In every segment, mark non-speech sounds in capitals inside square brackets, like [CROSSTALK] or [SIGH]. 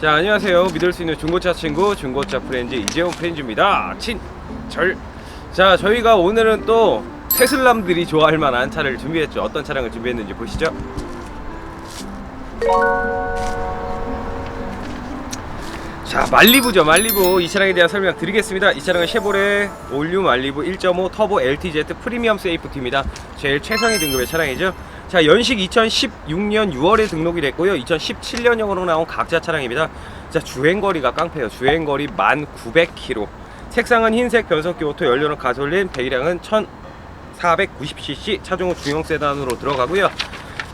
자 안녕하세요. 믿을 수 있는 중고차 친구 중고차 프렌즈 이재훈 프렌즈입니다. 친절. 자 저희가 오늘은 또 테슬람들이 좋아할 만한 차를 준비했죠. 어떤 차량을 준비했는지 보시죠. 자 말리부죠 말리부. 이 차량에 대한 설명 드리겠습니다. 이 차량은 쉐보레 올류 말리부 1.5 터보 LTZ 프리미엄 세이프티입니다. 제일 최상위 등급의 차량이죠 자 연식 2016년 6월에 등록이 됐고요. 2017년형으로 나온 각자 차량입니다. 자 주행거리가 깡패요. 주행거리 1900km 색상은 흰색 변속기 오토 연료는 가솔린 배기량은 1490cc 차종은 중형 세단으로 들어가고요.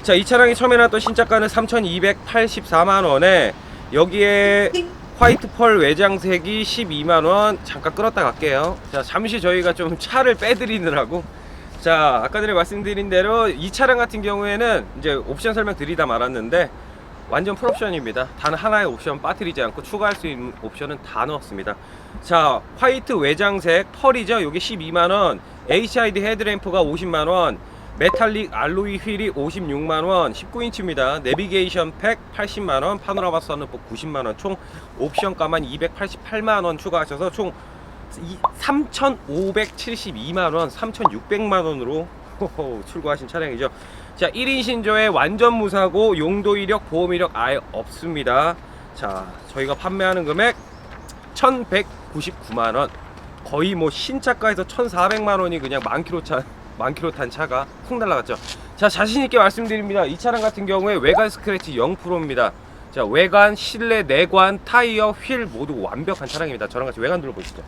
자 이 차량이 처음에 나왔던 신차가는 3284만원에 여기에 화이트 펄 외장색이 12만원 잠깐 끌었다 갈게요. 자 잠시 저희가 좀 차를 빼드리느라고 자 아까 전에 말씀드린 대로 이 차량 같은 경우에는 이제 옵션 설명 드리다 말았는데 완전 풀옵션입니다. 단 하나의 옵션 빠뜨리지 않고 추가할 수 있는 옵션은 다 넣었습니다. 자 화이트 외장색 펄이죠? 요게 12만원. HID 헤드램프가 50만원. 메탈릭 알로이 휠이 56만원. 19인치입니다. 내비게이션 팩 80만원. 파노라마 선루프 90만원. 총 옵션가만 288만원 추가하셔서 총 3,572만 원 3,600만 원으로 출고하신 차량이죠 자 1인 신조에 완전 무사고 용도 이력 보험 이력 아예 없습니다 자 저희가 판매하는 금액 1,199만 원 거의 뭐 신차가에서 1,400만 원이 그냥 만 킬로 차, 만 킬로 탄 차가 훅 날라갔죠. 자, 자신 있게 말씀드립니다. 이 차량 같은 경우에 외관 스크래치 0%입니다. 자, 외관, 실내, 내관, 타이어, 휠 모두 완벽한 차량입니다. 저랑 같이 외관 둘러보시죠.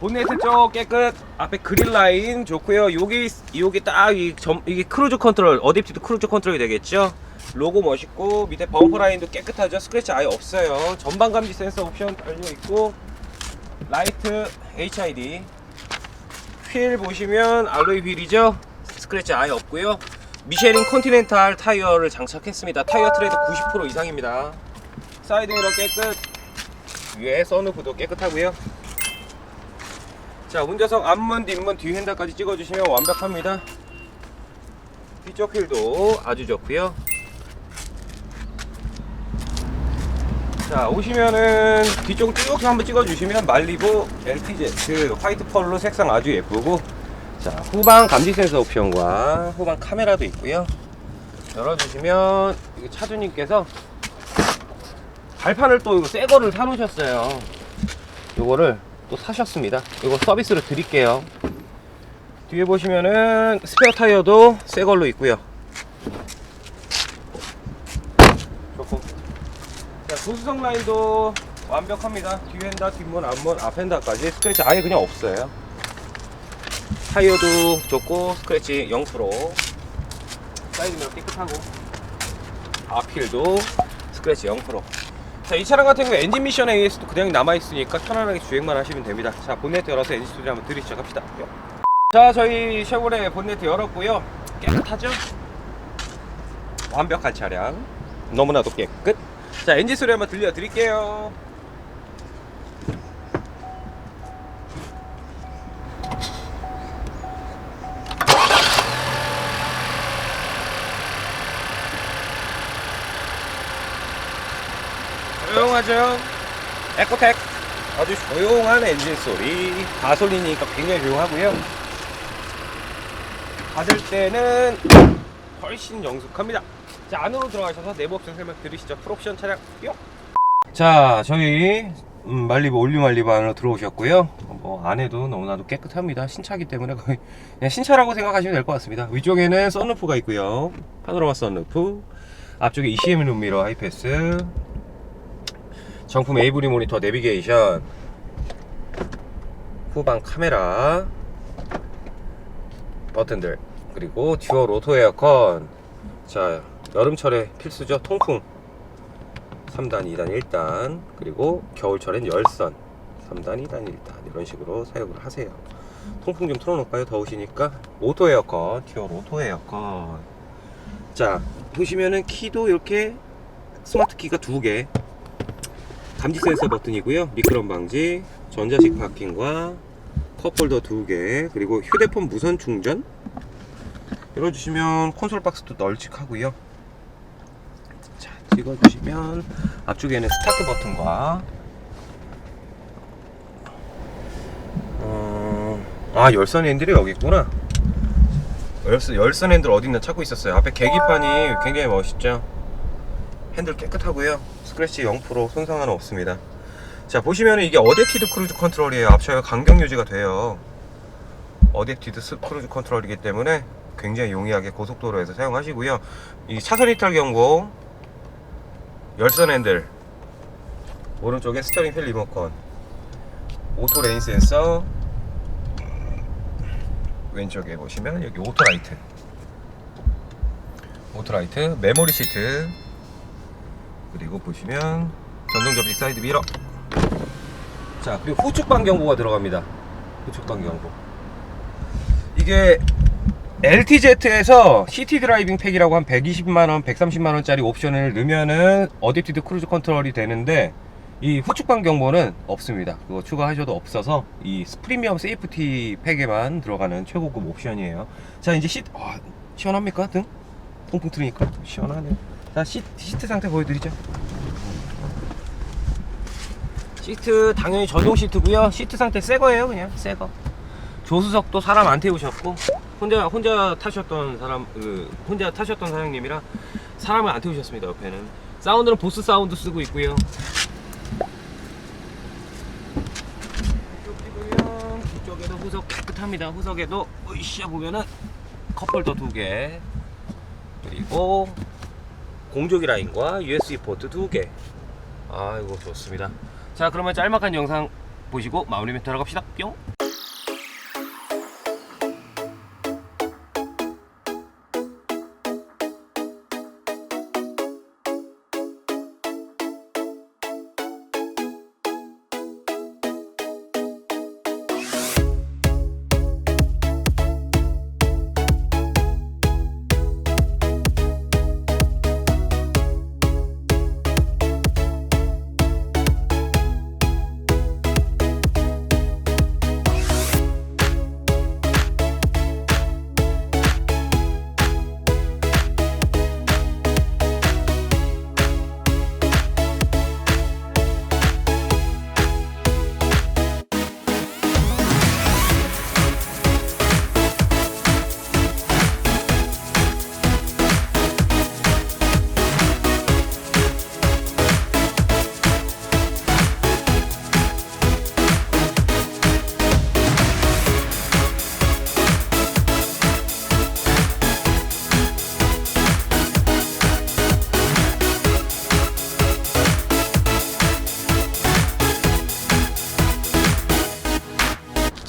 본네트 쪽 깨끗, 앞에 그릴 라인 좋고요. 여기 여기 딱이 이게 크루즈 컨트롤, 어댑티브 크루즈 컨트롤이 되겠죠. 로고 멋있고 밑에 범퍼 라인도 깨끗하죠. 스크래치 아예 없어요. 전방 감지 센서 옵션 달려 있고 라이트 HID 휠 보시면 알로이 휠이죠 스크래치 아예 없고요 미쉐린 컨티넨탈 타이어를 장착했습니다. 타이어 트레드 90% 이상입니다. 사이드 미러 깨끗. 위에 선루프도 깨끗하고요. 자 운전석 앞문 뒷문 뒤 핸들까지 찍어주시면 완벽합니다. 뒤쪽 휠도 아주 좋고요. 자 오시면은 뒤쪽 쭉 한번 찍어주시면 말리부 LTZ 화이트 펄로 색상 아주 예쁘고 자 후방 감지 센서 옵션과 후방 카메라도 있고요. 열어주시면 이거 차주님께서 발판을 또 이거 새 거를 사놓으셨어요. 요거를 또 사셨습니다. 이거 서비스로 드릴게요. 뒤에 보시면은 스페어 타이어도 새 걸로 있고요. 좋고. 자, 조수석 라인도 완벽합니다. 뒤엔다, 뒷문, 앞문, 앞엔다까지 스크래치 아예 그냥 없어요. 타이어도 좋고 스크래치 0%. 사이드미러 깨끗하고 앞휠도 스크래치 0%. 자, 이 차량 같은 경우 엔진 미션 AS도 그냥 남아있으니까 편안하게 주행만 하시면 됩니다. 자, 본네트 열어서 엔진 소리 한번 들으시죠. 갑시다. 자, 저희 쉐보레 본네트 열었고요. 깨끗하죠? 완벽한 차량. 너무나도 깨끗. 자 엔진 소리 한번 들려드릴게요 조용하죠? 에코텍. 아주 조용한 엔진 소리. 가솔린이니까 굉장히 조용하고요. 받을 때는 훨씬 영숙합니다. 자 안으로 들어가셔서 내부 옵션 설명 들으시죠. 풀옵션 차량 뿅. 자 저희 음, 말리부 올류 말리부 안으로 들어오셨고요. 뭐 안에도 너무나도 깨끗합니다. 신차기 때문에 거의 그냥 신차라고 생각하시면 될 것 같습니다. 위쪽에는 썬루프가 있고요. 파노라마 썬루프. 앞쪽에 ECM 룸미러 하이패스 정품 에이브리 모니터 내비게이션. 후방 카메라. 버튼들. 그리고 듀얼 오토 에어컨. 자 여름철에 필수죠. 통풍. 3단 2단 1단. 그리고 겨울철엔 열선. 3단 2단 1단. 이런 식으로 사용을 하세요. 통풍 좀 틀어놓을까요? 더우시니까. 오토 에어컨. 듀얼 오토 에어컨. 자 보시면은 키도 이렇게 스마트 키가 두개 감지 센서 버튼이고요. 미끄럼 방지 전자식 파킹과 컵홀더 두 개 그리고 휴대폰 무선 충전. 열어주시면 콘솔 박스도 널찍하고요. 자, 찍어주시면 앞쪽에는 스타트 버튼과 어... 아 열선 핸들이 여기 있구나. 열선, 열선 핸들 어딨나 찾고 있었어요. 앞에 계기판이 굉장히 멋있죠? 핸들 깨끗하고요 스크래치 0% 손상 하나 없습니다. 자 보시면 이게 어댑티드 크루즈 컨트롤이에요. 앞차가 간격 유지가 돼요. 어댑티드 스- 크루즈 컨트롤이기 때문에 굉장히 용이하게 고속도로에서 사용하시고요. 이 차선 이탈 경고 열선 핸들 오른쪽에 스터링 휠 리모컨 오토 레인 센서 왼쪽에 보시면 여기 오토 라이트 오토 라이트 메모리 시트 그리고 보시면 전동 접식 사이드 미러 자 그리고 후측방 경보가 들어갑니다 후측방 경보 이게 LTZ에서 시티 드라이빙 팩이라고 한 120만원, 130만원짜리 옵션을 넣으면은 어댑티드 크루즈 컨트롤이 되는데 이 후측방 경보는 없습니다. 그거 추가하셔도 없어서 이 프리미엄 세이프티 팩에만 들어가는 최고급 옵션이에요. 자 이제 시 아, 시원합니까 등? 통풍 트니까 시원하네요. 자 시, 시트 상태 보여드리죠. 시트 당연히 전동 시트고요. 시트 상태 새 거예요, 그냥 새 거. 조수석도 사람 안 태우셨고 혼자 혼자 타셨던 사람 그 혼자 타셨던 사장님이라 사람을 안 태우셨습니다 옆에는 사운드는 보스 사운드 쓰고 있고요 뒤쪽에도 후석 깨끗합니다 후석에도 으쌰 보면은 컵홀더 두개 그리고 공조기 라인과 USB 포트 두개. 아이고 좋습니다. 자 그러면 짤막한 영상 보시고 마무리 멘트 하러 갑시다. 뿅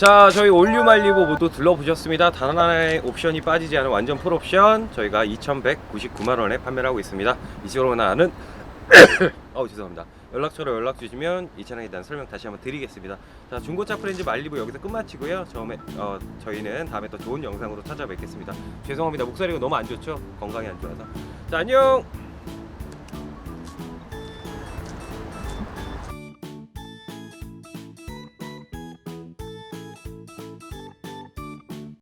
자 저희 올류 말리고 모두 둘러보셨습니다. 단 하나의 옵션이 빠지지 않은 완전 풀 옵션. 저희가 2199만원에 판매를 하고 있습니다. 이쪽으로 나는 [COUGHS] 어우 죄송합니다. 연락처로 연락 주시면 이 차량에 대한 설명 다시 한번 드리겠습니다. 자 중고차 프렌즈 말리고 여기서 끝마치고요. 처음에 어, 저희는 다음에 또 좋은 영상으로 찾아뵙겠습니다. 죄송합니다. 목소리가 너무 안 좋죠? 건강이 안 좋아서. 자 안녕